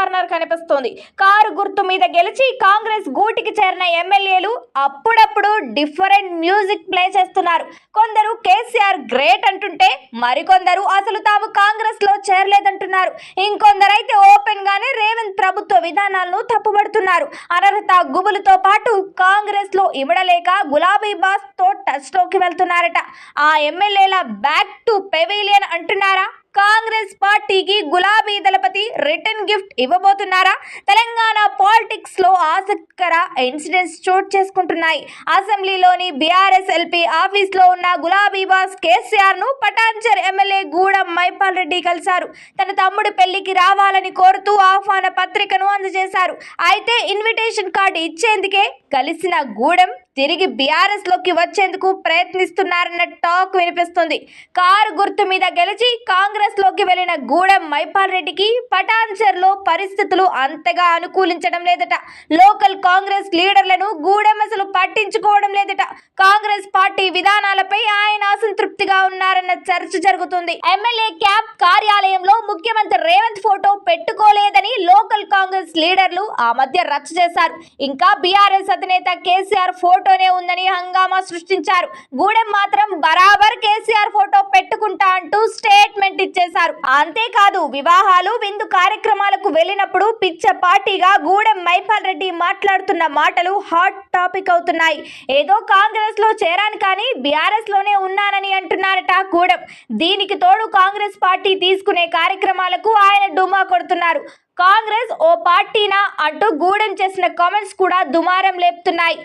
Corner కనిపిస్తోంది. Car గుర్తు మీద గెలిచి కాంగ్రెస్ గూటికి చేరిన ఎమ్మెల్యేలు అప్పుడప్పుడు డిఫరెంట్ మ్యూజిక్ ప్లే చేస్తున్నారు. కొందరు కేసీఆర్ గ్రేట్ అంటుంటే మరికొందరు అసలు తాము కాంగ్రెస్లో చేరలేదంటున్నారు. ఇంకొందరైతే ఓపెన్ గానే రేవంత్ ప్రభుత్వ విధానాలను తప్పుపడుతున్నారు అనర్హత గుబులతో పాటు కాంగ్రెస్లో ఇవ్వడలేక గులాబీ బాస్తో టచ్లోకి వెళ్తున్నారట. ఆ ఎమ్మెల్యేల బ్యాక్ టు పెవిలియన్ అంటున్నారా? కాంగ్రెస్ పార్టీకి గులాబీ దళపతి రిటర్న్ గిఫ్ట్ ఇవ్వబోతున్నారా? తెలంగాణ పాలిటిక్స్లో ఆసక్తికర ఇన్సిడెంట్స్ చోటు చేసుకుంటున్నాయి. అసెంబ్లీలోని బీఆర్ఎస్ ఎల్పీ ఆఫీస్లో ఉన్న గులాబీ బాస్ కేసీఆర్ను పటాన్చర్ ఎమ్మెల్యే గూడెం మైపాల్ రెడ్డి కలిశారు. తన తమ్ముడు పెళ్ళికి రావాలని కోరుతూ ఆహ్వాన పత్రికను అందజేశారు. అయితే ఇన్విటేషన్ కార్డు ఇచ్చేందుకే కలిసిన గూడెం తిరిగి బీఆర్ఎస్లోకి వచ్చేందుకు ప్రయత్నిస్తున్నారన్న టాక్ వినిపిస్తుంది. కారు గుర్తు మీద గెలిచి కాంగ్రెస్లోకి వెళ్ళిన గూడెం మైపాల్ రెడ్డికి పటాన్చర్లో పరిస్థితులు అంతగా అనుకూలించడం లేదట. లోకల్ కాంగ్రెస్ లీడర్లను గూడెం అసలు పట్టించుకోవడం లేదట. కాంగ్రెస్ పార్టీ విధానాలపై ఆయన అసంతృప్తిగా ఉన్నారన్న చర్చ జరుగుతుంది. ఎమ్మెల్యే క్యాంప్ కార్యాలయంలో ముఖ్యమంత్రి రేవంత్ ఫోటో పెట్టుకోలేదని లోకల్ కాంగ్రెస్ లీడర్లు ఆ మధ్య రచ్చ చేశారు. ఇంకా బీఆర్ఎస్ అధినేత కేసీఆర్ ఫోటో ఫోటోనే ఉందని హంగామా సృష్టించారు. గూడెం మాత్రం బరాబర్ కేసీఆర్ ఫోటో పెట్టుకుంటా అంటూ స్టేట్మెంట్ ఇచ్చేశారు. అంతేకాదు వివాహాలు విందు కార్యక్రమాలకు వెళ్ళినప్పుడు పిచ్చ పార్టీగా గూడెం మైపాల్ రెడ్డి మాట్లాడుతున్న మాటలు హాట్ టాపిక్ అవుతున్నాయి. ఏదో కాంగ్రెస్లో చేరాను కానీ బీఆర్ఎస్లోనే ఉన్నానని అంటున్నారట గూడెం. దీనికి తోడు కాంగ్రెస్ పార్టీ తీసుకునే కార్యక్రమాలకు ఆయన డుమా కొడుతున్నారు. కాంగ్రెస్ ఓ పార్టీనా అంటూ గూడెం చేసిన కామెంట్స్ కూడా దుమారం లేపుతున్నాయి.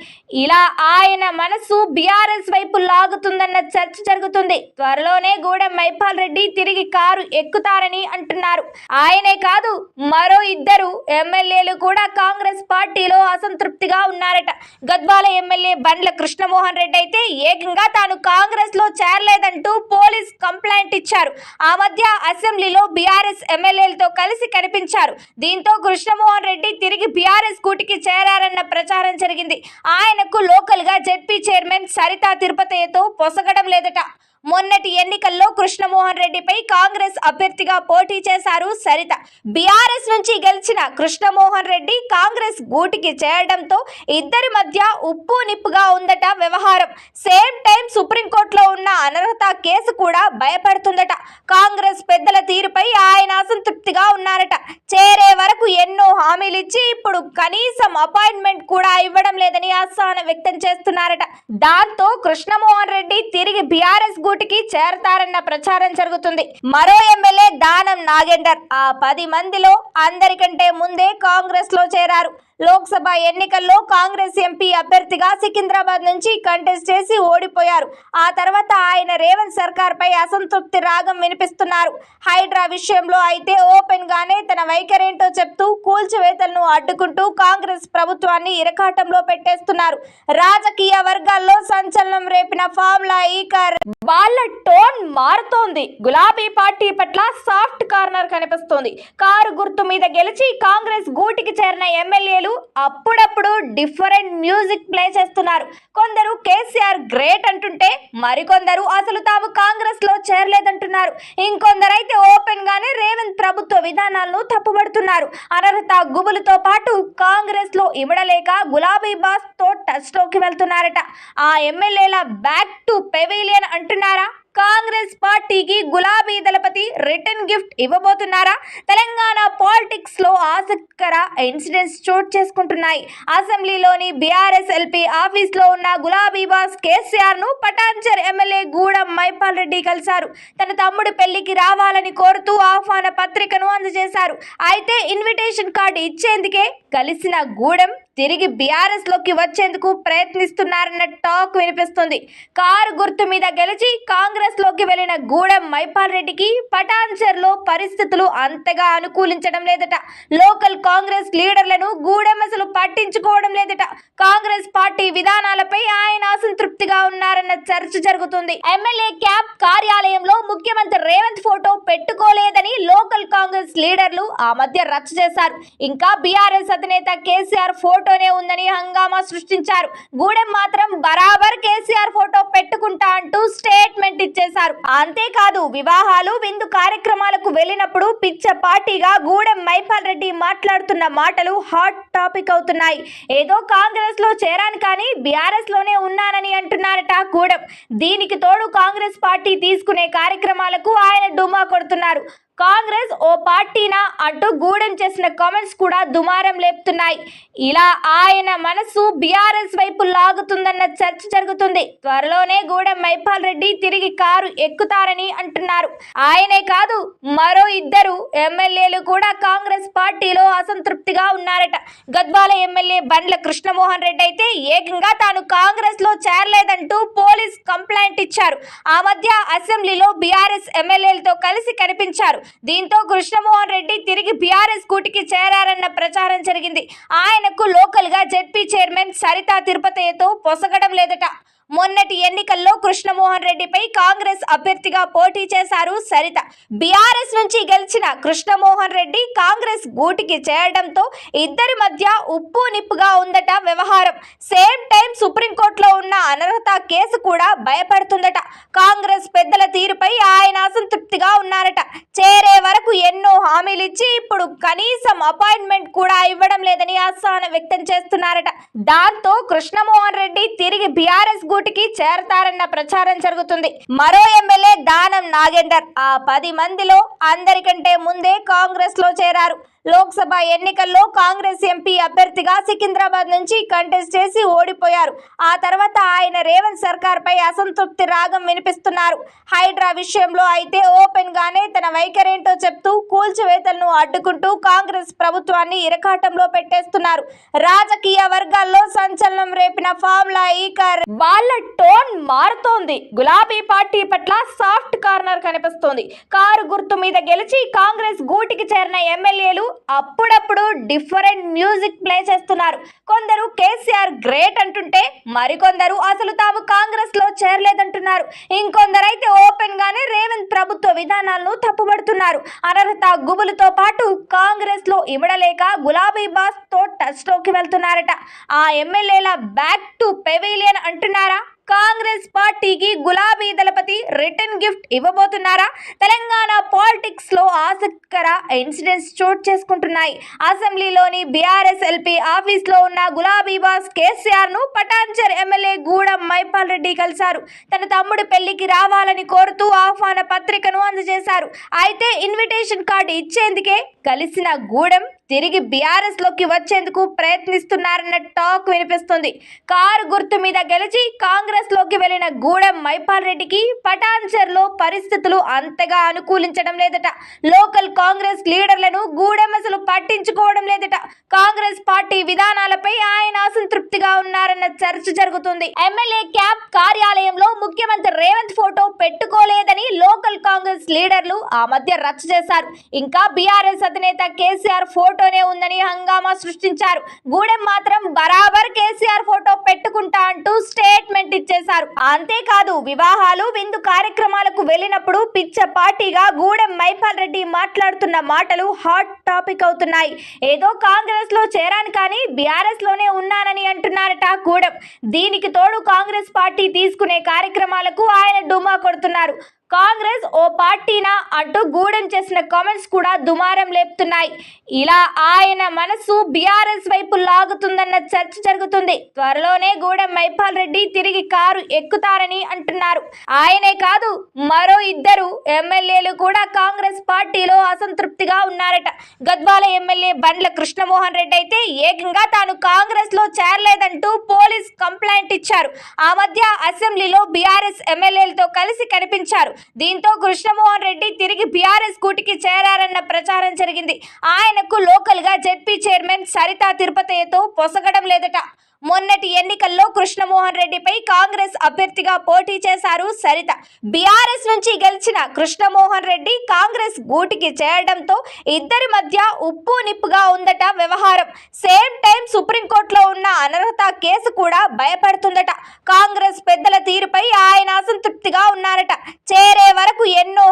ఇలా ఆయన మనసు బీఆర్ఎస్ వైపు లాగుతుందన్న చర్చ జరుగుతుంది. త్వరలోనే గూడెం మైపాల్ రెడ్డి తిరిగి కారు ఎక్కుతారని అంటున్నారు. ఆయనే కాదు మరో ఇద్దరు ఎమ్మెల్యేలు కూడా కాంగ్రెస్ పార్టీలో అసంతృప్తిగా ఉన్నారట. గద్వాల ఎమ్మెల్యే బండ్ల కృష్ణమోహన్ రెడ్డి అయితే ఏకంగా తాను కాంగ్రెస్లో చేరలేదంటూ పోలీస్ కంప్లైంట్ ఇచ్చారు. ఆ మధ్య అసెంబ్లీలో బీఆర్ఎస్ ఎమ్మెల్యేలతో కలిసి కనిపించారు. దీంతో కృష్ణమోహన్ రెడ్డి తిరిగి బీఆర్ఎస్ కూటికి చేరారన్న ప్రచారం జరిగింది. ఆయనకు లోకల్గా జెడ్పీ చైర్మన్ సరితా తిరుపతితో పొసగడం లేదట. మొన్నటి ఎన్నికల్లో కృష్ణమోహన్ రెడ్డిపై కాంగ్రెస్ అభ్యర్థిగా పోటీ చేశారు సరిత. బీఆర్ఎస్ నుంచి గెలిచిన కృష్ణమోహన్ రెడ్డి కాంగ్రెస్ గూటికి చేరడంతో ఇద్దరి మధ్య ఉప్పు నిప్పుగా ఉందట వ్యవహారం. సేమ్ టైం సుప్రీంకోర్టులో ఉన్న అనర్హత కేసు కూడా భయపడుతుందట. కాంగ్రెస్ పెద్దల తీరుపై ఆయన అసంతృప్తిగా ఉన్నారట. చేరే వరకు ఎన్నో హామీలు ఇచ్చి ఇప్పుడు కనీసం అపాయింట్మెంట్ కూడా ఇవ్వడం లేదని అసహనం వ్యక్తం చేస్తున్నారట. దాంతో కృష్ణమోహన్ రెడ్డి తిరిగి బీఆర్ఎస్ గూటికి చేరతారన్న ప్రచారం జరుగుతుంది. మరో ఎమ్మెల్యే దానం నాగేందర్. ఆ పది మందిలో అందరికంటే ముందే కాంగ్రెస్లో చేరారు. లోక్సభ ఎన్నికల్లో కాంగ్రెస్ ఎంపీ అభ్యర్థిగా సికింద్రాబాద్ నుంచి కంటెస్ట్ చేసి ఓడిపోయారు. ఆ తర్వాత ఆయన రేవంత్ సర్కార్ పై అసంతృప్తి రాగం వినిపిస్తున్నారు. హైడ్రా విషయంలో అయితే ఓపెన్ గానే తన వైఖరేంటో చెప్తూ కూల్చివేతలను అడ్డుకుంటూ కాంగ్రెస్ ప్రభుత్వాన్ని ఇరకాటంలో పెట్టేస్తున్నారు. రాజకీయ వర్గాల్లో సంచలనం రేపిన ఫార్ములా ఈ కార్ వాళ్ళ టోన్ మారుతోంది. గులాబీ పార్టీ పట్ల సాఫ్ట్ కార్నర్ కనిపిస్తోంది. కారు గుర్తు మీద గెలిచి కాంగ్రెస్ గూటికి చేరిన ఎమ్మెల్యేలు అప్పుడప్పుడు డిఫరెంట్ మ్యూజిక్ ప్లే చేస్తున్నారు. కొందరు కేసీఆర్ గ్రేట్ అంటుంటే మరికొందరు అసలు తాము కాంగ్రెస్లో చేరలేదంటున్నారు. ఇంకొందరైతే ఓపెన్ గానే రేవంత్ ప్రభుత్వ విధానాలను తప్పుబడుతున్నారు. అనర్హత గుబులతో పాటు కాంగ్రెస్లో ఇమడలేక గులాబీ బాస్తో టచ్లోకి వెళ్తున్నారట. ఆ ఎమ్మెల్యేల బ్యాక్ టు పెవిలియన్ అంటున్నారా? కాంగ్రెస్ పార్టీకి గులాబీ దళపతి రిటర్న్ గిఫ్ట్ ఇవ్వబోతున్నారా? తెలంగాణ పాలిటిక్స్లో ఆసక్తికర ఇన్సిడెంట్స్ చోటు చేసుకుంటున్నాయి. అసెంబ్లీలోని బీఆర్ఎస్ ఎల్పీ ఆఫీస్లో ఉన్న గులాబీ బాస్ కేసీఆర్ను పటాన్చర్ ఎమ్మెల్యే గూడెం మైపాల్ రెడ్డి కలిశారు. తన తమ్ముడి పెళ్ళికి రావాలని కోరుతూ ఆహ్వాన పత్రికను అందజేశారు. అయితే ఇన్విటేషన్ కార్డు ఇచ్చేందుకే కలిసిన గూడెం తిరిగి బీఆర్ఎస్లోకి వచ్చేందుకు ప్రయత్నిస్తున్నారన్న టాక్ వినిపిస్తుంది. కారు గుర్తు మీద గెలిచి కాంగ్రెస్లోకి వెళ్ళిన గూడెం మైపాల్ రెడ్డికి పటాన్చర్లో పరిస్థితులు అంతగా అనుకూలించడం లేదట. లోకల్ కాంగ్రెస్ లీడర్లను గూడెం అసలు పట్టించుకోవడం లేదట. కాంగ్రెస్ పార్టీ విధానాలపై ఆయన అసంతృప్తిగా ఉన్నారన్న చర్చ జరుగుతుంది. ఎమ్మెల్యే క్యాంప్ కార్యాలయంలో ముఖ్యమంత్రి రేవంత్ ఫోటో పెట్టుకోలేదని లోకల్ కాంగ్రెస్ లీడర్లు ఆ మధ్య రచ్చ చేశారు. ఇంకా బీఆర్ఎస్ అధినేత కేసీఆర్ ఫోటో ఫోటోనే ఉందని హంగామా సృష్టించారు. గూడెం మాత్రం బరాబర్ కేసీఆర్ ఫోటో పెట్టుకుంటా అంటూ స్టేట్మెంట్ ఇచ్చేశారు. అంతేకాదు వివాహాలు విందు కార్యక్రమాలకు వెళ్ళినప్పుడు పిచ్చ పార్టీగా గూడెం మైపాల్ రెడ్డి మాట్లాడుతున్న మాటలు హాట్ టాపిక్ అవుతున్నాయి. ఏదో కాంగ్రెస్లో చేరాను కానీ బీఆర్ఎస్లోనే ఉన్నానని అంటున్నారట గూడెం. దీనికి తోడు కాంగ్రెస్ పార్టీ తీసుకునే కార్యక్రమాలకు ఆయన డుమా కొడుతున్నారు. కాంగ్రెస్ ఓ పార్టీనా అంటూ గూడెం చేసిన కామెంట్స్ కూడా దుమారం లేపుతున్నాయి. ఇలా ఆయన మనసు బీఆర్ఎస్ వైపు లాగుతుందన్న చర్చ జరుగుతుంది. త్వరలోనే గూడెం మైపాల్ రెడ్డి తిరిగి కారు ఎక్కుతారని అంటున్నారు. ఆయనే కాదు మరో ఇద్దరు ఎమ్మెల్యేలు కూడా కాంగ్రెస్ పార్టీలో అసంతృప్తిగా ఉన్నారట. గద్వాల ఎమ్మెల్యే బండ్ల కృష్ణమోహన్ రెడ్డి అయితే ఏకంగా తాను కాంగ్రెస్లో చేరలేదంటూ పోలీస్ కంప్లైంట్ ఇచ్చారు. ఆ మధ్య అసెంబ్లీలో బీఆర్ఎస్ ఎమ్మెల్యేలతో కలిసి కనిపించారు. దీంతో కృష్ణమోహన్ రెడ్డి తిరిగి బీఆర్ఎస్ కూటికి చేరారన్న ప్రచారం జరిగింది. ఆయనకు లోకల్గా జెడ్పీ చైర్మన్ సరితా తిరుపతయ్యతో పొసగడం లేదట. మొన్నటి ఎన్నికల్లో కృష్ణమోహన్ రెడ్డిపై కాంగ్రెస్ అభ్యర్థిగా పోటీ చేశారు సరిత. బీఆర్ఎస్ నుంచి గెలిచిన కృష్ణమోహన్ రెడ్డి కాంగ్రెస్ గూటికి చేరడంతో ఇద్దరి మధ్య ఉప్పు నిప్పుగా ఉందట వ్యవహారం. సేమ్ టైం సుప్రీంకోర్టులో ఉన్న అనర్హత కేసు కూడా భయపడుతుందట. కాంగ్రెస్ పెద్దల తీరుపై ఆయన అసంతృప్తిగా ఉన్నారట. చేరే వరకు ఎన్నో హామీలు ఇచ్చి ఇప్పుడు కనీసం అపాయింట్మెంట్ కూడా ఇవ్వడం లేదని అసహనం వ్యక్తం చేస్తున్నారట. దాంతో కృష్ణమోహన్ రెడ్డి తిరిగి బీఆర్ఎస్ కూటికి చేరతారన్న ప్రచారం జరుగుతుంది. మరో ఎమ్మెల్యే దానం నాగేందర్. ఆ పది మందిలో అందరికంటే ముందే కాంగ్రెస్లో చేరారు. లోక్సభ ఎన్నికల్లో కాంగ్రెస్ ఎంపీ అభ్యర్థిగా సికింద్రాబాద్ నుంచి కంటెస్ట్ చేసి ఓడిపోయారు. ఆ తర్వాత ఆయన రేవంత్ సర్కార్ పై అసంతృప్తి రాగం వినిపిస్తున్నారు. హైడ్రా విషయంలో అయితే ఓపెన్ గానే తన వైఖరేంటో చెప్తూ కూల్చివేతలను అడ్డుకుంటూ కాంగ్రెస్ ప్రభుత్వాన్ని ఇరకాటంలో పెట్టేస్తున్నారు. రాజకీయ వర్గాల్లో సంచలనం రేపిన ఫార్ములా ఈ కార్ వాళ్ళ టోన్ మారుతోంది. గులాబీ పార్టీ పట్ల సాఫ్ట్ కార్నర్ కనిపిస్తోంది. కారు గుర్తు మీద గెలిచి కాంగ్రెస్ గూటికి చేరిన ఎమ్మెల్యేలు అప్పుడప్పుడు డిఫరెంట్ మ్యూజిక్ ప్లే చేస్తున్నారు. కొందరు కేసీఆర్ గ్రేట్ అంటుంటే మరికొందరు అసలు తాము కాంగ్రెస్లో చేరలేదంటున్నారు. ఇంకొందరైతే ఓపెన్ గానే రేవంత్ ప్రభుత్వ విధానాలను తప్పుపడుతున్నారు అనర్హత గుబులతో పాటు కాంగ్రెస్లో ఇమడలేక గులాబీ బాస్తో టచ్లోకి వెళ్తున్నారట. ఆ ఎమ్మెల్యేల బ్యాక్ టు పెవిలియన్ అంటున్నారా? కాంగ్రెస్ పార్టీకి గులాబీ దళపతి రిటర్న్ గిఫ్ట్ ఇవ్వబోతున్నారా? తెలంగాణ పాలిటిక్స్లో ఆసక్తికర ఇన్సిడెంట్స్ చోటు చేసుకుంటున్నాయి. అసెంబ్లీలోని బీఆర్ఎస్ ఎల్పీ ఆఫీస్లో ఉన్న గులాబీ బాస్ కేసీఆర్ను పటాన్చర్ ఎమ్మెల్యే గూడెం మైపాల్ రెడ్డి కలిశారు. తన తమ్ముడు పెళ్ళికి రావాలని కోరుతూ ఆహ్వాన పత్రికను అందజేశారు. అయితే ఇన్విటేషన్ కార్డు ఇచ్చేందుకే కలిసిన గూడెం తిరిగి బీఆర్ఎస్లోకి వచ్చేందుకు ప్రయత్నిస్తున్నారన్న టాక్ వినిపిస్తుంది. కారు గుర్తు మీద గెలిచి కాంగ్రెస్లోకి వెళ్ళిన గూడెం మైపాల్ రెడ్డికి పటాన్చర్లో పరిస్థితులు అంతగా అనుకూలించడం లేదట. లోకల్ కాంగ్రెస్ లీడర్లను గూడెం అసలు పట్టించుకోవడం లేదట. కాంగ్రెస్ పార్టీ విధానాలపై ఆయన అసంతృప్తి అసంతృప్తిగా ఉన్నారన్న చర్చ జరుగుతుంది. ఎమ్మెల్యే క్యాంప్ కార్యాలయంలో ముఖ్యమంత్రి రేవంత్ ఫోటో పెట్టుకోలేదని లోకల్ కాంగ్రెస్ లీడర్లు ఆ మధ్య రచ్చ చేశారు. ఇంకా బీఆర్ఎస్ అధినేత కేసీఆర్ ఫోటోనే ఉందని హంగామా సృష్టించారు. గూడెం మాత్రం బరాబర్ కేసీఆర్ ఫోటో పెట్టుకుంటా అంటూ స్టేట్మెంట్ ఇచ్చేశారు. అంతేకాదు వివాహాలు విందు కార్యక్రమాలకు వెళ్ళినప్పుడు పిచ్చ పార్టీగా గూడెం మైపాల్ రెడ్డి మాట్లాడుతున్న మాటలు హాట్ టాపిక్ అవుతున్నాయి. ఏదో కాంగ్రెస్లో చేరాను కానీ బీఆర్ఎస్లోనే ఉన్నానని అంటున్నారట గూడెం. దీనికి తోడు కాంగ్రెస్ పార్టీ తీసుకునే కార్యక్రమాలకు ఆయన డుమా కొడుతున్నారు. కాంగ్రెస్ ఓ పార్టీనా అంటూ గూడెం చేసిన కామెంట్స్ కూడా దుమారం లేపుతున్నాయి. ఇలా ఆయన మనసు బీఆర్ఎస్ వైపు లాగుతుందన్న చర్చ జరుగుతుంది. త్వరలోనే గూడెం మైపాల్ రెడ్డి తిరిగి కారు ఎక్కుతారని అంటున్నారు. ఆయనే కాదు మరో ఇద్దరు ఎమ్మెల్యేలు కూడా కాంగ్రెస్ పార్టీలో అసంతృప్తిగా ఉన్నారట. గద్వాల ఎమ్మెల్యే బండ్ల కృష్ణమోహన్ రెడ్డి అయితే ఏకంగా తాను కాంగ్రెస్లో చేరలేదంటూ పోలీస్ కంప్లైంట్ ఇచ్చారు. ఆ మధ్య అసెంబ్లీలో బీఆర్ఎస్ ఎమ్మెల్యేలతో కలిసి కనిపించారు. దీంతో కృష్ణమోహన్ రెడ్డి తిరిగి బీఆర్ఎస్ కూటికి చేరారన్న ప్రచారం జరిగింది. ఆయనకు లోకల్గా జెడ్పీ చైర్మన్ సరితా తిరుపతితో పొసగడం లేదట. మొన్నటి ఎన్నికల్లో కృష్ణమోహన్ రెడ్డిపై కాంగ్రెస్ అభ్యర్థిగా పోటీ చేశారు సరిత. బీఆర్ఎస్ నుంచి గెలిచిన కృష్ణమోహన్ రెడ్డి కాంగ్రెస్ గూటికి చేరడంతో ఇద్దరి మధ్య ఉప్పు నిప్పుగా ఉందట వ్యవహారం. సేమ్ టైం సుప్రీంకోర్టులో ఉన్న అనర్హత కేసు కూడా భయపడుతుందట. కాంగ్రెస్ పెద్దల తీరుపై ఆయన అసంతృప్తిగా ఉన్నారట. చేరే వరకు ఎన్నో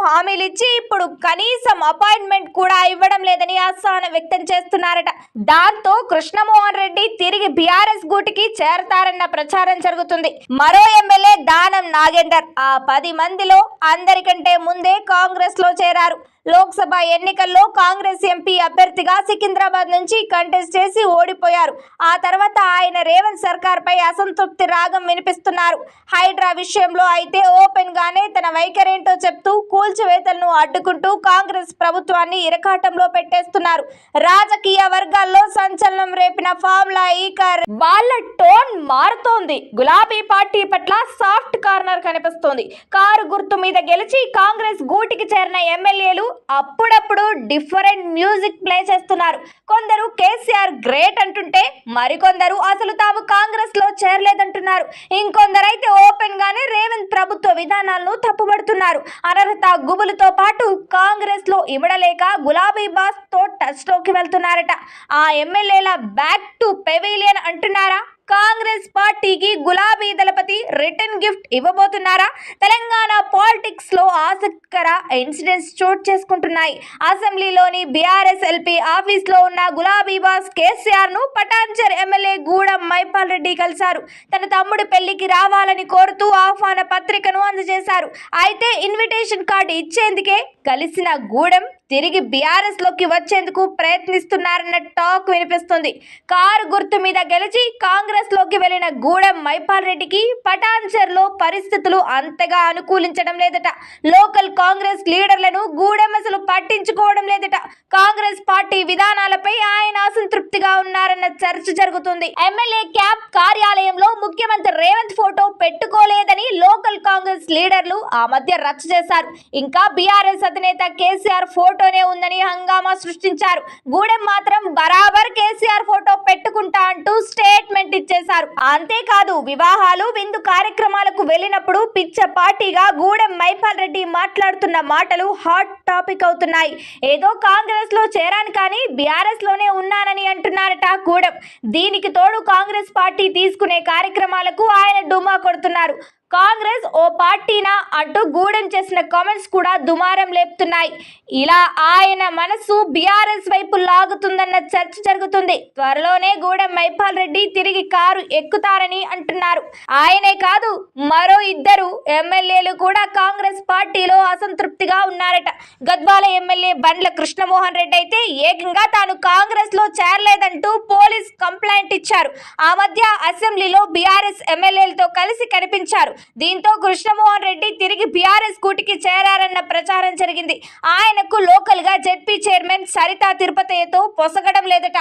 హామీలు ఇచ్చి ఇప్పుడు కనీసం అపాయింట్మెంట్ కూడా ఇవ్వడం లేదని అసహనం వ్యక్తం చేస్తున్నారట. దాంతో కృష్ణమోహన్ రెడ్డి తిరిగి బీఆర్ఎస్ గూటికి చేరతారన్న ప్రచారం జరుగుతుంది. మరో ఎమ్మెల్యే దానం నాగేందర్. ఆ పది మందిలో అందరికంటే ముందే కాంగ్రెస్లో చేరారు. లోక్సభ ఎన్నికల్లో కాంగ్రెస్ ఎంపీ అభ్యర్థిగా సికింద్రాబాద్ నుంచి కంటెస్ట్ చేసి ఓడిపోయారు. ఆ తర్వాత ఆయన రేవంత్ సర్కార్ పై అసంతృప్తి రాగం వినిపిస్తున్నారు. హైడ్రా విషయంలో అయితే ఓపెన్ గానే తన వైఖరేంటో చెప్తూ కూల్చివేతలను అడ్డుకుంటూ కాంగ్రెస్ ప్రభుత్వాన్ని ఇరకాటంలో పెట్టేస్తున్నారు. రాజకీయ వర్గాల్లో సంచలనం రేపిన ఫార్ములా ఈ కార్ వాళ్ళ టోన్ మారుతోంది. గులాబీ పార్టీ పట్ల సాఫ్ట్ కార్నర్ కనిపిస్తోంది. కారు గుర్తు మీద గెలిచి కాంగ్రెస్ గూటికి చేరిన ఎమ్మెల్యేలు అప్పుడప్పుడు డిఫరెంట్ మ్యూజిక్ ప్లే చేస్తున్నారు. కొందరు కేసీఆర్ గ్రేట్ అంటుంటే మరికొందరు అసలు తాము కాంగ్రెస్లో చేరలేదంటున్నారు. ఇంకొందరైతే ఓపెన్ గానే రేవంత్ ప్రభుత్వ విధానాలను తప్పుబడుతున్నారు. అనర్హత గుబులతో పాటు కాంగ్రెస్లో ఇమడలేక గులాబీ బాస్తో టచ్లోకి వెళ్తున్నారట. ఆ ఎమ్మెల్యేల బ్యాక్ టు పెవిలియన్ అంటున్నారా? కాంగ్రెస్ పార్టీకి గులాబీ దళపతి రిటర్న్ గిఫ్ట్ ఇవ్వబోతున్నారా? తెలంగాణ పాలిటిక్స్లో ఆసక్తికర ఇన్సిడెంట్స్ చోటు చేసుకుంటున్నాయి. అసెంబ్లీలోని బీఆర్ఎస్ ఎల్పీ ఆఫీస్లో ఉన్న గులాబీ బాస్ కేసీఆర్ను పటాన్చర్ ఎమ్మెల్యే గూడెం మైపాల్ రెడ్డి కలిశారు. తన తమ్ముడు పెళ్ళికి రావాలని కోరుతూ ఆహ్వాన పత్రికను అందజేశారు. అయితే ఇన్విటేషన్ కార్డు ఇచ్చేందుకే కలిసిన గూడెం తిరిగి బీఆర్ఎస్లోకి వచ్చేందుకు ప్రయత్నిస్తున్నారన్న టాక్ వినిపిస్తుంది. కారు గుర్తు మీద గెలిచి కాంగ్రెస్లోకి వెళ్ళిన గూడెం మైపాల్ రెడ్డికి పటాన్చర్లో పరిస్థితులు అంతగా అనుకూలించడం లేదట. లోకల్ కాంగ్రెస్ లీడర్లను గూడెం అసలు పట్టించుకోవడం లేదట. కాంగ్రెస్ పార్టీ విధానాలపై ఆయన అసంతృప్తిగా ఉన్నారన్న చర్చ జరుగుతుంది. ఎమ్మెల్యే క్యాంప్ కార్యాలయంలో ముఖ్యమంత్రి రేవంత్ ఫోటో పెట్టుకోలేదని లోకల్ కాంగ్రెస్ లీడర్లు ఆ మధ్య రచ్చ చేశారు. ఇంకా బీఆర్ఎస్ అధినేత కేసీఆర్ ఫోటో ఫోటోనే ఉందని హంగామా సృష్టించారు. గూడెం మాత్రం బరాబర్ కేసీఆర్ ఫోటో పెట్టుకుంటా అంటూ స్టేట్మెంట్ ఇచ్చేశారు. అంతేకాదు వివాహాలు విందు కార్యక్రమాలకు వెళ్ళినప్పుడు పిచ్చ పార్టీగా గూడెం మైపాల్ రెడ్డి మాట్లాడుతున్న మాటలు హాట్ టాపిక్ అవుతున్నాయి. ఏదో కాంగ్రెస్లో చేరాను కానీ బీఆర్ఎస్లోనే ఉన్నానని అంటున్నారట గూడెం. దీనికి తోడు కాంగ్రెస్ పార్టీ తీసుకునే కార్యక్రమాలకు ఆయన డుమా కొడుతున్నారు. కాంగ్రెస్ ఓ పార్టీనా అంటూ గూడెం చేసిన కామెంట్స్ కూడా దుమారం లేపుతున్నాయి. ఇలా ఆయన మనసు బీఆర్ఎస్ వైపు లాగుతుందన్న చర్చ జరుగుతుంది. త్వరలోనే గూడెం మైపాల్ రెడ్డి తిరిగి కారు ఎక్కుతారని అంటున్నారు. ఆయనే కాదు మరో ఇద్దరు ఎమ్మెల్యేలు కూడా కాంగ్రెస్ పార్టీలో అసంతృప్తిగా ఉన్నారట. గద్వాల ఎమ్మెల్యే బండ్ల కృష్ణమోహన్ రెడ్డి అయితే ఏకంగా తాను కాంగ్రెస్లో చేరలేదంటూ పోలీస్ కంప్లైంట్ ఇచ్చారు. ఆ మధ్య అసెంబ్లీలో బీఆర్ఎస్ ఎమ్మెల్యేలతో కలిసి కనిపించారు. దీంతో కృష్ణమోహన్ రెడ్డి తిరిగి బీఆర్ఎస్ కూటికి చేరారన్న ప్రచారం జరిగింది. ఆయనకు లోకల్గా జెడ్పీ చైర్మన్ సరితా తిరుపతితో పొసగడం లేదట.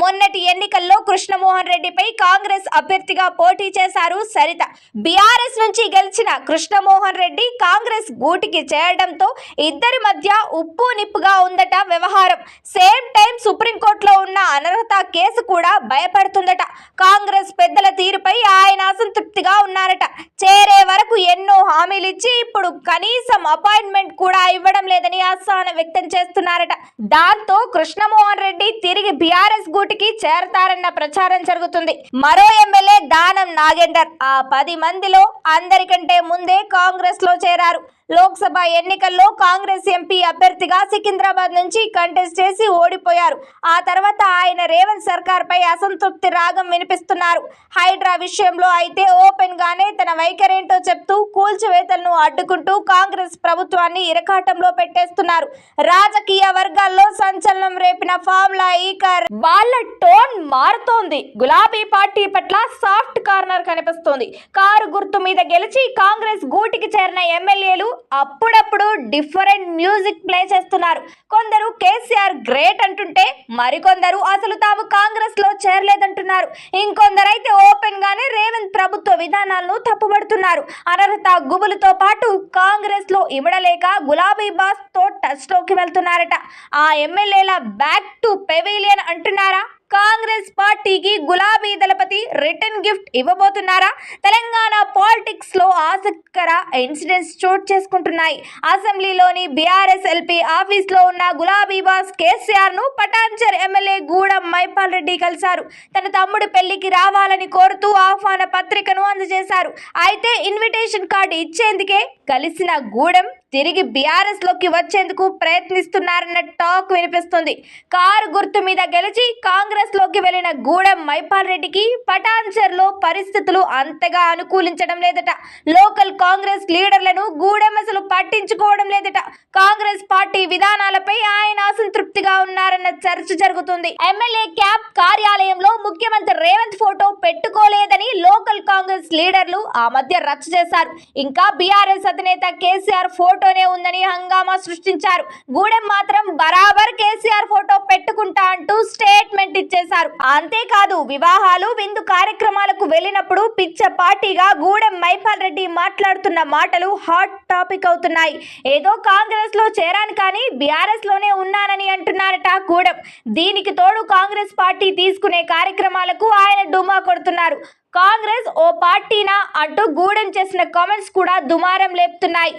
మొన్నటి ఎన్నికల్లో కృష్ణమోహన్ రెడ్డిపై కాంగ్రెస్ అభ్యర్థిగా పోటీ చేశారు సరిత. బీఆర్ఎస్ నుంచి గెలిచిన కృష్ణమోహన్ రెడ్డి కాంగ్రెస్ గూటికి చేరడంతో ఇద్దరి మధ్య ఉప్పు నిప్పుగా ఉందట వ్యవహారం. సేమ్ టైం సుప్రీంకోర్టులో ఉన్న అనర్హత కేసు కూడా భయపడుతుందట. కాంగ్రెస్ పెద్దల తీరుపై ఆయన అసంతృప్తిగా ఉన్నారట. చేరే వరకు ఎన్నో హామీలు ఇచ్చి ఇప్పుడు కనీసం అపాయింట్మెంట్ కూడా ఇవ్వడం లేదని అసహనం వ్యక్తం చేస్తున్నారట. దాంతో కృష్ణమోహన్ రెడ్డి తిరిగి బీఆర్ఎస్ కూటికి చేరతారన్న ప్రచారం జరుగుతుంది. మరో ఎమ్మెల్యే దానం నాగేందర్. ఆ పది మందిలో అందరికంటే ముందే కాంగ్రెస్లో చేరారు. లోక్సభ ఎన్నికల్లో కాంగ్రెస్ ఎంపీ అభ్యర్థిగా సికింద్రాబాద్ నుంచి కంటెస్ట్ చేసి ఓడిపోయారు. ఆ తర్వాత ఆయన రేవంత్ సర్కార్ పై అసంతృప్తి రాగం వినిపిస్తున్నారు. హైడ్రా విషయంలో అయితే ఓపెన్ గానే తన వైఖరేంటో చెప్తూ కూల్చివేతలను అడ్డుకుంటూ కాంగ్రెస్ ప్రభుత్వాన్ని ఇరకాటంలో పెట్టేస్తున్నారు. రాజకీయ వర్గాల్లో సంచలనం రేపిన ఫార్ములా ఈ కార్ వాళ్ళ టోన్ మారుతోంది. గులాబీ పార్టీ పట్ల సాఫ్ట్ కార్నర్ కనిపిస్తోంది. కారు గుర్తు మీద గెలిచి కాంగ్రెస్ గూటికి చేరిన ఎమ్మెల్యేలు అప్పుడప్పుడు డిఫరెంట్ మ్యూజిక్ ప్లే చేస్తున్నారు. కొందరు కేసీఆర్ గ్రేట్ అంటుంటే మరికొందరు అసలు తాము కాంగ్రెస్లో చేరలేదంటున్నారు. ఇంకొందరైతే ఓపెన్ గానే రేవంత్ ప్రభుత్వ విధానాలను తప్పుపడుతున్నారు అనర్హత గుబులతో పాటు కాంగ్రెస్లో ఇమడలేక గులాబీ బాస్తో టచ్లోకి వెళ్తున్నారట. ఆ ఎమ్మెల్యేల బ్యాక్ టు పెవిలియన్ అంటున్నారా? కాంగ్రెస్ పార్టీకి గులాబీ దళపతి రిటర్న్ గిఫ్ట్ ఇవ్వబోతున్నారా? తెలంగాణ పాలిటిక్స్లో ఆసక్తికర ఇన్సిడెంట్స్ చోటు చేసుకుంటున్నాయి. అసెంబ్లీలోని బీఆర్ఎస్ ఎల్పీ ఆఫీస్లో ఉన్న గులాబీ బాస్ కేసీఆర్ను పటాన్చర్ ఎమ్మెల్యే గూడెం మైపాల్ రెడ్డి కలిశారు. తన తమ్ముడు పెళ్ళికి రావాలని కోరుతూ ఆహ్వాన పత్రికను అందజేశారు. అయితే ఇన్విటేషన్ కార్డు ఇచ్చేందుకే కలిసిన గూడెం తిరిగి బీఆర్ఎస్లోకి వచ్చేందుకు ప్రయత్నిస్తున్నారన్న టాక్ వినిపిస్తుంది. కారు గుర్తు మీద గెలిచి కాంగ్రెస్లోకి వెళ్ళిన గూడెం మైపాల్ రెడ్డికి పటాన్చర్లో పరిస్థితులు అంతగా అనుకూలించడం లేదట. లోకల్ కాంగ్రెస్ లీడర్లను గూడెం అసలు పట్టించుకోవడం లేదట. కాంగ్రెస్ పార్టీ విధానాలపై ఆయన అసంతృప్తిగా ఉన్నారన్న చర్చ జరుగుతుంది. ఎమ్మెల్యే క్యాబ్ కార్యాలయంలో ముఖ్యమంత్రి రేవంత్ ఫోటో పెట్టుకోలేదని లోకల్ కాంగ్రెస్ లీడర్లు ఆ మధ్య రచ్చ చేశారు. ఇంకా బీఆర్ఎస్ అధినేత కేసీఆర్ ఫోటోనే ఉందని హంగామా సృష్టించారు. గూడెం మాత్రం బరాబర్ కేసీఆర్ ఫోటో పెట్టుకుంటా అంటూ స్టేట్మెంట్ ఇచ్చేశారు. అంతేకాదు వివాహాలు విందు కార్యక్రమాలకు వెళ్ళినప్పుడు పిచ్చ పార్టీగా గూడెం మైపాల్ రెడ్డి మాట్లాడుతున్న మాటలు హాట్ టాపిక్ అవుతున్నాయి. ఏదో కాంగ్రెస్లో చేరాను కానీ బీఆర్ఎస్లోనే ఉన్నానని అంటున్నారట గూడెం. దీనికి తోడు కాంగ్రెస్ పార్టీ తీసుకునే కార్యక్రమాలకు ఆయన డుమా కొడుతున్నారు. కాంగ్రెస్ ఓ పార్టీనా అంటూ గూడెం చేసిన కామెంట్స్ కూడా దుమారం లేపుతున్నాయి.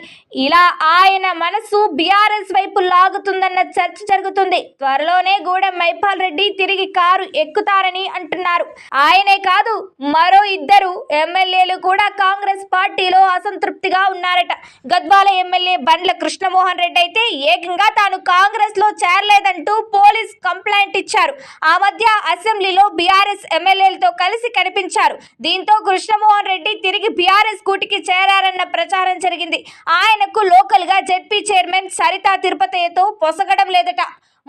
ఇలా ఆయన మనసు బీఆర్ఎస్ వైపు లాగుతుందన్న చర్చ జరుగుతుంది. త్వరలోనే గూడెం మైపాల్ రెడ్డి తిరిగి కారు ఎక్కుతారని అంటున్నారు. ఆయనే కాదు మరో ఇద్దరు ఎమ్మెల్యేలు కూడా కాంగ్రెస్ పార్టీలో అసంతృప్తిగా ఉన్నారట. గద్వాల ఎమ్మెల్యే బండ్ల కృష్ణమోహన్ రెడ్డి అయితే ఏకంగా తాను కాంగ్రెస్లో చేరలేదంటూ పోలీస్ కంప్లైంట్ ఇచ్చారు. ఆ మధ్య అసెంబ్లీలో బీఆర్ఎస్ ఎమ్మెల్యేలతో కలిసి కనిపించారు. దీంతో కృష్ణమోహన్ రెడ్డి తిరిగి బీఆర్ఎస్ కూటికి చేరారన్న ప్రచారం జరిగింది. ఆయనకు లోకల్గా జెడ్పీ చైర్మన్ సరితా తిరుపతితో పొసగడం లేదట.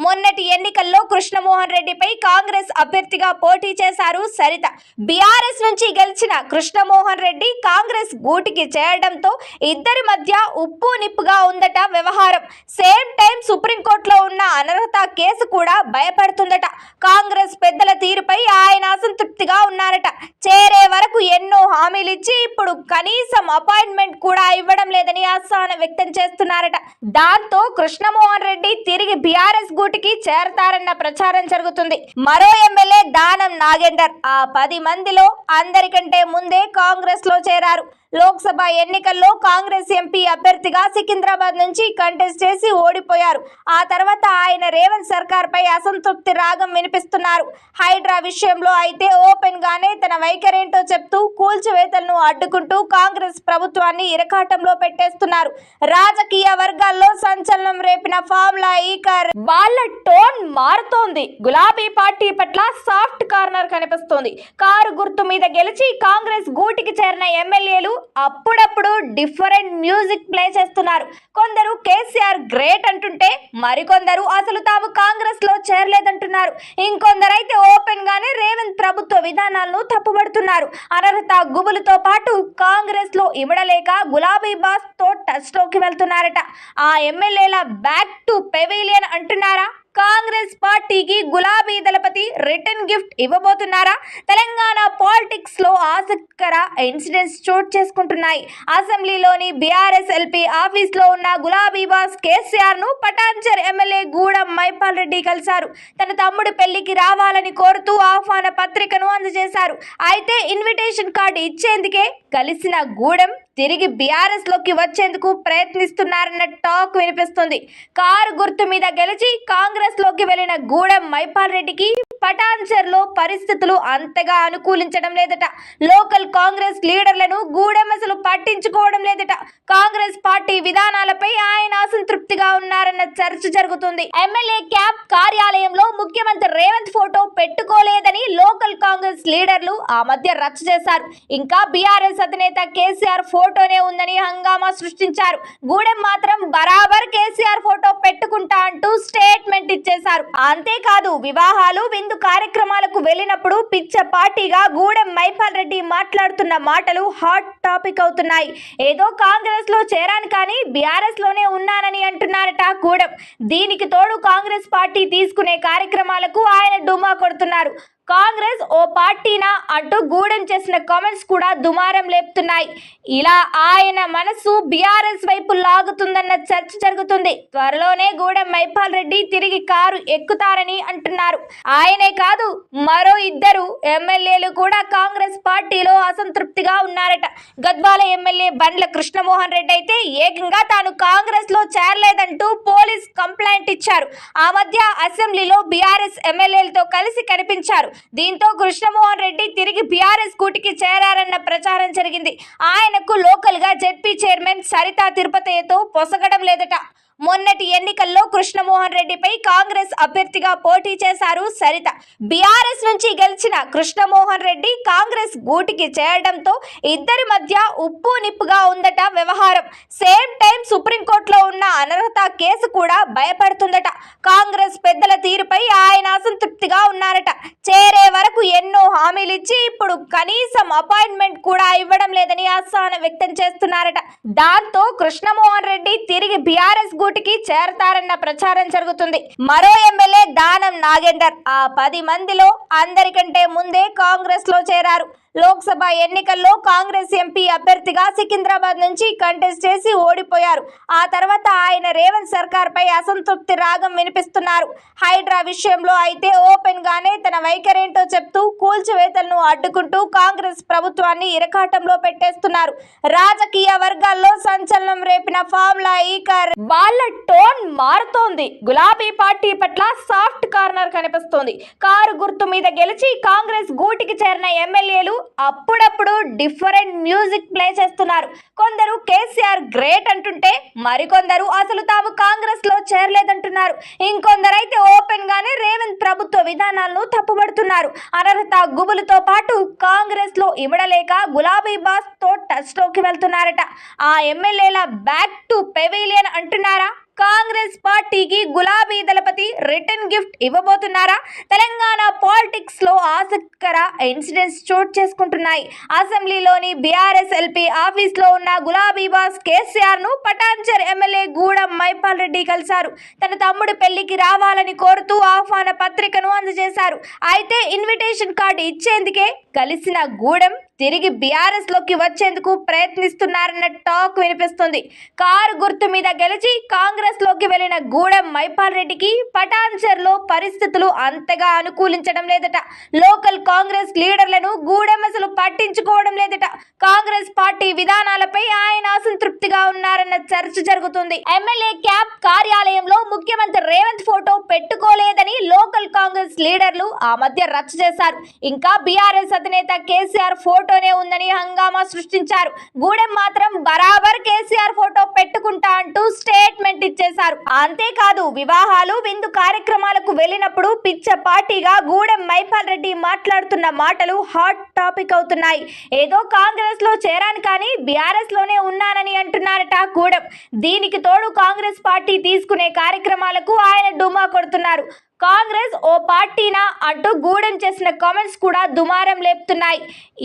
మొన్నటి ఎన్నికల్లో కృష్ణమోహన్ రెడ్డిపై కాంగ్రెస్ అభ్యర్థిగా పోటీ చేశారు సరిత. బీఆర్ఎస్ నుంచి గెలిచిన కృష్ణమోహన్ రెడ్డి కాంగ్రెస్ గూటికి చేరడంతో ఇద్దరి మధ్య ఉప్పు నిప్పుగా ఉందట వ్యవహారం. సేమ్ టైం సుప్రీంకోర్టులో ఉన్న అనర్హత కేసు కూడా భయపడుతుందట. కాంగ్రెస్ పెద్దల తీరుపై ఆయన అసంతృప్తిగా ఉన్నారట. చేరే వరకు ఎన్నో హామీలు ఇచ్చి ఇప్పుడు కనీసం అపాయింట్మెంట్ కూడా ఇవ్వడం లేదని అసహనం వ్యక్తం చేస్తున్నారట. దాంతో కృష్ణమోహన్ రెడ్డి తిరిగి బీఆర్ఎస్ గూటికి చేరతారన్న ప్రచారం జరుగుతుంది. మరో ఎమ్మెల్యే దానం నాగేందర్. ఆ పది మందిలో అందరికంటే ముందే కాంగ్రెస్లో చేరారు. లోక్సభ ఎన్నికల్లో కాంగ్రెస్ ఎంపీ అభ్యర్థిగా సికింద్రాబాద్ నుంచి కంటెస్ట్ చేసి ఓడిపోయారు. ఆ తర్వాత ఆయన రేవంత్ సర్కార్ పై అసంతృప్తి రాగం వినిపిస్తున్నారు. హైడ్రా విషయంలో అయితే ఓపెన్ గానే తన వైఖరేంటో చెప్తూ కూల్చివేతలను అడ్డుకుంటూ కాంగ్రెస్ ప్రభుత్వాన్ని ఇరకాటంలో పెట్టేస్తున్నారు. రాజకీయ వర్గాల్లో సంచలనం రేపిన ఫార్ములా ఈ కార్ వాళ్ళ టోన్ మారుతోంది. గులాబీ పార్టీ పట్ల సాఫ్ట్ కార్నర్ కనిపిస్తోంది. కారు గుర్తు మీద గెలిచి కాంగ్రెస్ గూటికి చేరిన ఎమ్మెల్యేలు అప్పుడప్పుడు డిఫరెంట్ మ్యూజిక్ ప్లే చేస్తున్నారు. కొందరు కేసీఆర్ గ్రేట్ అంటుంటే మరికొందరు అసలు తాము కాంగ్రెస్లో చేరలేదంటున్నారు. ఇంకొందరైతే ఓపెన్ గానే రేవంత్ ప్రభుత్వ విధానాలను తప్పుబడుతున్నారు. అనర్హత గుబులతో పాటు కాంగ్రెస్లో ఇమడలేక గులాబీ బాస్తో టచ్లోకి వెళ్తున్నారట. ఆ ఎమ్మెల్యేల బ్యాక్ టు పెవిలియన్ అంటున్నారా? కాంగ్రెస్ పార్టీకి గులాబీ దళపతి రిటర్న్ గిఫ్ట్ ఇవ్వబోతున్నారా? తెలంగాణ పాలిటిక్స్లో ఆసక్తికర ఇన్సిడెంట్స్ చోటు చేసుకుంటున్నాయి. అసెంబ్లీలోని బీఆర్ఎస్ ఎల్పీ ఆఫీస్లో ఉన్న గులాబీ బాస్ కేసీఆర్ను పటాన్చర్ ఎమ్మెల్యే గూడెం మైపాల్ రెడ్డి కలిశారు. తన తమ్ముడు పెళ్ళికి రావాలని కోరుతూ ఆహ్వాన పత్రికను అందజేశారు. అయితే ఇన్విటేషన్ కార్డు ఇచ్చేందుకే కలిసిన గూడెం తిరిగి బీఆర్ఎస్లోకి వచ్చేందుకు ప్రయత్నిస్తున్నారన్న టాక్ వినిపిస్తుంది. కారు గుర్తు మీద గెలిచి కాంగ్రెస్లోకి వెళ్ళిన గూడెం మైపాల్ రెడ్డికి పటాన్చర్లో పరిస్థితులు అంతగా అనుకూలించడం లేదట. లోకల్ కాంగ్రెస్ లీడర్లను గూడెం అసలు పట్టించుకోవడం లేదట. కాంగ్రెస్ పార్టీ విధానాలపై ఆయన అసంతృప్తిగా ఉన్నారన్న చర్చ జరుగుతుంది. ఎమ్మెల్యే క్యాంప్ కార్యాలయంలో ముఖ్యమంత్రి రేవంత్ ఫోటో పెట్టుకోలేదని లోకల్ కాంగ్రెస్ లీడర్లు ఆ మధ్య రచ్చ చేశారు. ఇంకా బీఆర్ఎస్ అధినేత కేసీఆర్ ఫోటోనే ఉందని హంగామా సృష్టించారు. గూడెం మాత్రం బరాబర్ కేసీఆర్ ఫోటో పెట్టుకుంటా అంటూ స్టేట్మెంట్ ఇచ్చేశారు. అంతేకాదు వివాహాలు విందు కార్యక్రమాలకు వెళ్ళినప్పుడు పిచ్చ పార్టీగా గూడెం మైపాల్ రెడ్డి మాట్లాడుతున్న మాటలు హాట్ టాపిక్ అవుతున్నాయి. ఏదో కాంగ్రెస్లో చేరాను కానీ బీఆర్ఎస్లోనే ఉన్నానని అంటున్నారట గూడెం. దీనికి తోడు కాంగ్రెస్ పార్టీ తీసుకునే కార్యక్రమాలకు ఆయన డుమా కొడుతున్నారు. కాంగ్రెస్ ఓ పార్టీనా అంటూ గూడెం చేసిన కామెంట్స్ కూడా దుమారం లేపుతున్నాయి. ఇలా ఆయన మనసు బీఆర్ఎస్ వైపు లాగుతుందన్న చర్చ జరుగుతుంది. త్వరలోనే గూడెం మైపాల్ రెడ్డి తిరిగి కారు ఎక్కుతారని అంటున్నారు. ఆయనే కాదు మరో ఇద్దరు ఎమ్మెల్యేలు కూడా కాంగ్రెస్ పార్టీలో అసంతృప్తిగా ఉన్నారట. గద్వాల ఎమ్మెల్యే బండ్ల కృష్ణమోహన్ రెడ్డి అయితే ఏకంగా తాను కాంగ్రెస్లో చేరలేదంటూ పోలీస్ కంప్లైంట్ ఇచ్చారు. ఆ మధ్య అసెంబ్లీలో బీఆర్ఎస్ ఎమ్మెల్యేలతో కలిసి కనిపించారు. దీంతో కృష్ణమోహన్ రెడ్డి తిరిగి బీఆర్ఎస్ కూటికి చేరారన్న ప్రచారం జరిగింది. ఆయనకు లోకల్గా జెడ్పీ చైర్మన్ సరితా తిరుపతితో పొసగడం లేదట. మొన్నటి ఎన్నికల్లో కృష్ణమోహన్ రెడ్డిపై కాంగ్రెస్ అభ్యర్థిగా పోటీ చేశారు సరిత. బీఆర్ఎస్ నుంచి గెలిచిన కృష్ణమోహన్ రెడ్డి కాంగ్రెస్ గూటికి చేరడంతో ఇద్దరి మధ్య ఉప్పు నిప్పుగా ఉందట వ్యవహారం. సేమ్ టైం సుప్రీంకోర్టులో ఉన్న అనర్హత కేసు కూడా భయపడుతుందట. కాంగ్రెస్ పెద్దల తీరుపై ఆయన అసంతృప్తిగా ఉన్నారట. చేరే వరకు ఎన్నో హామీలు ఇచ్చి ఇప్పుడు కనీసం అపాయింట్మెంట్ కూడా ఇవ్వడం లేదని అసహనం వ్యక్తం చేస్తున్నారట. దాంతో కృష్ణమోహన్ రెడ్డి తిరిగి బీఆర్ఎస్ కూటికి చేరతారన్న ప్రచారం జరుగుతుంది. మరో ఎమ్మెల్యే దానం నాగేందర్. ఆ పది మందిలో అందరికంటే ముందే కాంగ్రెస్లో చేరారు. లోక్సభ ఎన్నికల్లో కాంగ్రెస్ ఎంపీ అభ్యర్థిగా సికింద్రాబాద్ నుంచి కంటెస్ట్ చేసి ఓడిపోయారు. ఆ తర్వాత ఆయన రేవంత్ సర్కార్ పై అసంతృప్తి రాగం వినిపిస్తున్నారు. హైడ్రా విషయంలో అయితే ఓపెన్ గానే తన వైఖరేంటో చెప్తూ కూల్చివేతలను అడ్డుకుంటూ కాంగ్రెస్ ప్రభుత్వాన్ని ఇరకాటంలో పెట్టేస్తున్నారు. రాజకీయ వర్గాల్లో సంచలనం రేపిన ఫార్ములా ఈ కార్ వాళ్ళ టోన్ మారుతోంది. గులాబీ పార్టీ పట్ల సాఫ్ట్ కార్నర్ కనిపిస్తోంది. కారు గుర్తు మీద గెలిచి కాంగ్రెస్ గూటికి చేరిన ఎమ్మెల్యేలు అప్పుడప్పుడు డిఫరెంట్ మ్యూజిక్ ప్లే చేస్తున్నారు. కొందరు కేసీఆర్ గ్రేట్ అంటుంటే మరికొందరు అసలు తాము కాంగ్రెస్లో చేరలేదంటున్నారు. ఇంకొందరైతే ఓపెన్ గానే రేవంత్ ప్రభుత్వ విధానాలను తప్పుబడుతున్నారు. అనర్హత గుబులతో పాటు కాంగ్రెస్లో ఇమడలేక గులాబీ బాస్తో టచ్లోకి వెళ్తున్నారట. ఆ ఎమ్మెల్యేల బ్యాక్ టు పెవిలియన్ అంటున్నారా? కాంగ్రెస్ పార్టీకి గులాబీ దళపతి రిటర్న్ గిఫ్ట్ ఇవ్వబోతున్నారా? తెలంగాణ పాలిటిక్స్లో ఆసక్తికర ఇన్సిడెంట్స్ చోటు చేసుకుంటున్నాయి. అసెంబ్లీలోని బీఆర్ఎస్ ఎల్పీ ఆఫీస్లో ఉన్న గులాబీ బాస్ కేసీఆర్ను పటాన్చర్ ఎమ్మెల్యే గూడెం మైపాల్ రెడ్డి కలిశారు. తన తమ్ముడు పెళ్ళికి రావాలని కోరుతూ ఆహ్వాన పత్రికను అందజేశారు. అయితే ఇన్విటేషన్ కార్డు ఇచ్చేందుకే కలిసిన గూడెం తిరిగి బీఆర్ఎస్లోకి వచ్చేందుకు ప్రయత్నిస్తున్నారన్న టాక్ వినిపిస్తుంది. కారు గుర్తు మీద గెలిచి కాంగ్రెస్లోకి వెళ్ళిన గూడెం మైపాల్ రెడ్డికి పటాన్చర్లో పరిస్థితులు అంతగా అనుకూలించడం లేదట. లోకల్ కాంగ్రెస్ లీడర్లను గూడెం అసలు పట్టించుకోవడం లేదట. కాంగ్రెస్ పార్టీ విధానాలపై ఆయన అసంతృప్తిగా ఉన్నారన్న చర్చ జరుగుతుంది. ఎమ్మెల్యే క్యాప్ కార్యాలయంలో ముఖ్యమంత్రి రేవంత్ ఫోటో పెట్టుకోలేదని లోకల్ కాంగ్రెస్ లీడర్లు ఆ మధ్య రచ్చ చేశారు. ఇంకా బీఆర్ఎస్ అధినేత కేసీఆర్ ఫోటోనే ఉందని హంగామా సృష్టించారు. గూడెం మాత్రం బరాబర్ కేసీఆర్ ఫోటో పెట్టుకుంటా అంటూ స్టేట్మెంట్ ఇచ్చేశారు. అంతేకాదు వివాహాలు విందు కార్యక్రమాలకు వెళ్ళినప్పుడు పిచ్చ పార్టీగా గూడెం మైపాల్ రెడ్డి మాట్లాడుతున్న మాటలు హాట్ టాపిక్ అవుతున్నాయి. ఏదో కాంగ్రెస్లో చేరాను కానీ బీఆర్ఎస్లోనే ఉన్నానని అంటున్నారట గూడెం. దీనికి తోడు కాంగ్రెస్ పార్టీ తీసుకునే కార్యక్రమాలకు ఆయన డుమా కొడుతున్నారు. కాంగ్రెస్ ఓ పార్టీనా అంటూ గూడెం చేసిన కామెంట్స్ కూడా దుమారం లేపుతున్నాయి.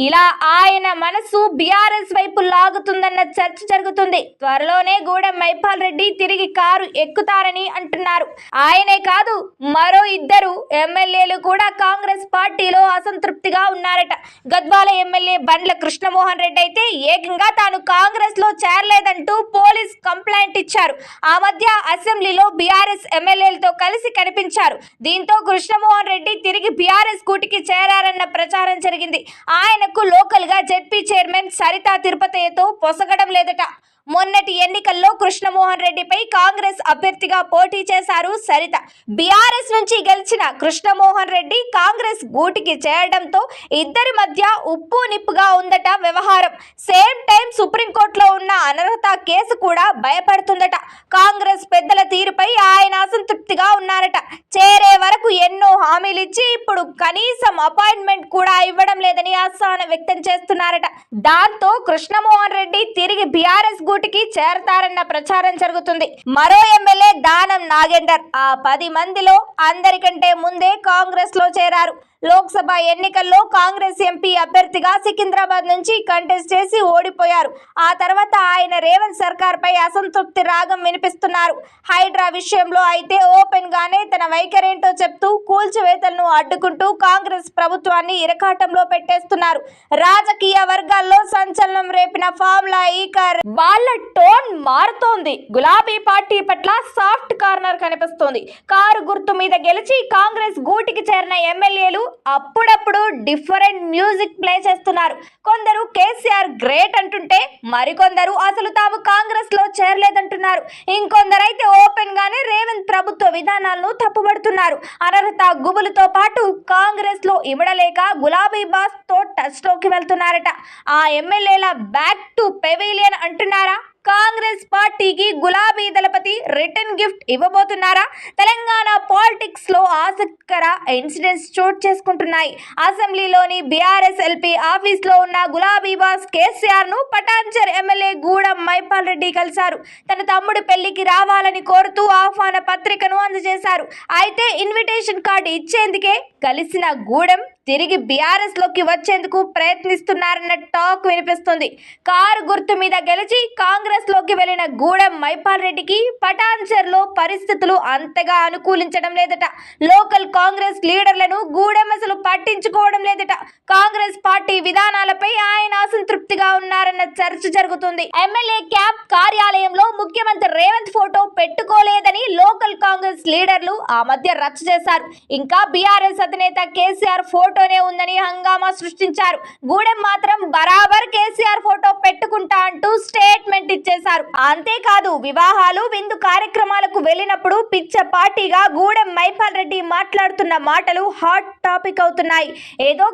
ఇలా ఆయన మనసు బీఆర్ఎస్ వైపు లాగుతుందన్న చర్చ జరుగుతుంది. త్వరలోనే గూడెం మైపాల్ రెడ్డి తిరిగి కారు ఎక్కుతారని అంటున్నారు. ఆయనే కాదు మరో ఇద్దరు ఎమ్మెల్యేలు కూడా కాంగ్రెస్ పార్టీలో అసంతృప్తిగా ఉన్నారట. గద్వాల ఎమ్మెల్యే బండ్ల కృష్ణమోహన్ రెడ్డి అయితే ఏకంగా తాను కాంగ్రెస్లో చేరలేదంటూ పోలీస్ కంప్లైంట్ ఇచ్చారు. ఆ మధ్య అసెంబ్లీలో బీఆర్ఎస్ ఎమ్మెల్యేలతో కలిసి కనిపించారు. దీంతో కృష్ణమోహన్ రెడ్డి తిరిగి బీఆర్ఎస్ కూటికి చేరారన్న ప్రచారం జరిగింది. ఆయనకు లోకల్గా జెడ్పీ చైర్మన్ సరితా తిరుపతితో పొసగడం లేదట. మొన్నటి ఎన్నికల్లో కృష్ణమోహన్ రెడ్డిపై కాంగ్రెస్ అభ్యర్థిగా పోటీ చేశారు సరిత. బీఆర్ఎస్ నుంచి గెలిచిన కృష్ణమోహన్ రెడ్డి కాంగ్రెస్ గూటికి చేరడంతో ఇద్దరి మధ్య ఉప్పు నిప్పుగా ఉందట వ్యవహారం. సేమ్ టైం సుప్రీంకోర్టులో ఉన్న అనర్హత కేసు కూడా భయపడుతుందట. కాంగ్రెస్ పెద్దల తీరుపై ఆయన అసంతృప్తిగా ఉన్నారట. చేరే వరకు ఎన్నో హామీలు ఇచ్చి ఇప్పుడు కనీసం అపాయింట్మెంట్ కూడా ఇవ్వడం లేదని అసహనం వ్యక్తం చేస్తున్నారట. దాంతో కృష్ణమోహన్ రెడ్డి తిరిగి బీఆర్ఎస్ గూటికి చేరతారన్న ప్రచారం జరుగుతుంది. మరో ఎమ్మెల్యే దానం నాగేందర్. ఆ పది మందిలో అందరికంటే ముందే కాంగ్రెస్లో చేరారు. లోక్సభ ఎన్నికల్లో కాంగ్రెస్ ఎంపీ అభ్యర్థిగా సికింద్రాబాద్ నుంచి కంటెస్ట్ చేసి ఓడిపోయారు. ఆ తర్వాత ఆయన రేవంత్ సర్కార్ పై అసంతృప్తి రాగం వినిపిస్తున్నారు. హైడ్రా విషయంలో అయితే ఓపెన్ గానే తన వైఖరేంటో చెప్తూ కూల్చివేతలను అడ్డుకుంటూ కాంగ్రెస్ ప్రభుత్వాన్ని ఇరకాటంలో పెట్టేస్తున్నారు. రాజకీయ వర్గాల్లో సంచలనం రేపిన ఫార్ములా ఈ కార్ వాళ్ళ టోన్ మారుతోంది. గులాబీ పార్టీ పట్ల సాఫ్ట్ కార్నర్ కనిపిస్తోంది. కారు గుర్తు మీద గెలిచి కాంగ్రెస్ గూటికి చేరిన ఎమ్మెల్యేలు అప్పుడప్పుడు డిఫరెంట్ మ్యూజిక్ ప్లే చేస్తున్నారు. కొందరు కేసీఆర్ గ్రేట్ అంటుంటే మరికొందరు అసలు తాము కాంగ్రెస్లో చేరలేదంటున్నారు. ఇంకొందరైతే ఓపెన్ గానే రేవంత్ ప్రభుత్వ విధానాలను తప్పుబడుతున్నారు. అనర్హత గుబులతో పాటు కాంగ్రెస్లో ఇమడలేక గులాబీ బాస్తో టచ్లోకి వెళ్తున్నారట. ఆ ఎమ్మెల్యేల బ్యాక్ టు పెవిలియన్ అంటున్నారా? కాంగ్రెస్ పార్టీకి గులాబీ దళపతి రిటర్న్ గిఫ్ట్ ఇవ్వబోతున్నారా? తెలంగాణ పాలిటిక్స్లో ఆసక్తికర ఇన్సిడెంట్స్ చోటు చేసుకుంటున్నాయి. అసెంబ్లీలోని బీఆర్ఎస్ ఎల్పీ ఆఫీస్లో ఉన్న గులాబీ బాస్ కేసీఆర్ను పటాన్చర్ ఎమ్మెల్యే గూడెం మైపాల్ రెడ్డి కలిశారు. తన తమ్ముడు పెళ్ళికి రావాలని కోరుతూ ఆహ్వాన పత్రికను అందజేశారు. అయితే ఇన్విటేషన్ కార్డు ఇచ్చేందుకే కలిసిన గూడెం తిరిగి బీఆర్ఎస్లోకి వచ్చేందుకు ప్రయత్నిస్తున్నారన్న టాక్ వినిపిస్తుంది. కారు గుర్తు మీద గెలిచి కాంగ్రెస్ లోకి వెళ్ళిన గూడెం మైపాల్ రెడ్డికి పటాన్చర్లో పరిస్థితులు అంతగా అనుకూలించడం లేదట. లోకల్ కాంగ్రెస్ లీడర్లను గూడెం అసలు పట్టించుకోవడం లేదట. కాంగ్రెస్ పార్టీ విధానాలపై ఆయన అసంతృప్తిగా ఉన్నారన్న చర్చ జరుగుతుంది. ఎమ్మెల్యే క్యాంప్ కార్యాలయంలో ముఖ్యమంత్రి రేవంత్ ఫోటో పెట్టుకోలేదని లోకల్ కాంగ్రెస్ లీడర్లు ఆ మధ్య రచ్చ చేశారు. ఇంకా బీఆర్ఎస్ అధినేత కేసీఆర్ ఫోటోనే ఉందని హంగామా సృష్టించారు. గూడెం మాత్రం బరాబర్ కేసీఆర్ ఫోటో పెట్టుకుంటా అంటూ స్టేట్మెంట్ ఇచ్చేశారు. అంతేకాదు వివాహాలు విందు కార్యక్రమాలకు వెళ్ళినప్పుడు పిచ్చ పార్టీగా గూడెం మైపాల్ రెడ్డి మాట్లాడుతున్న మాటలు హాట్ టాపిక్ అవుతున్నాయి. ఏదో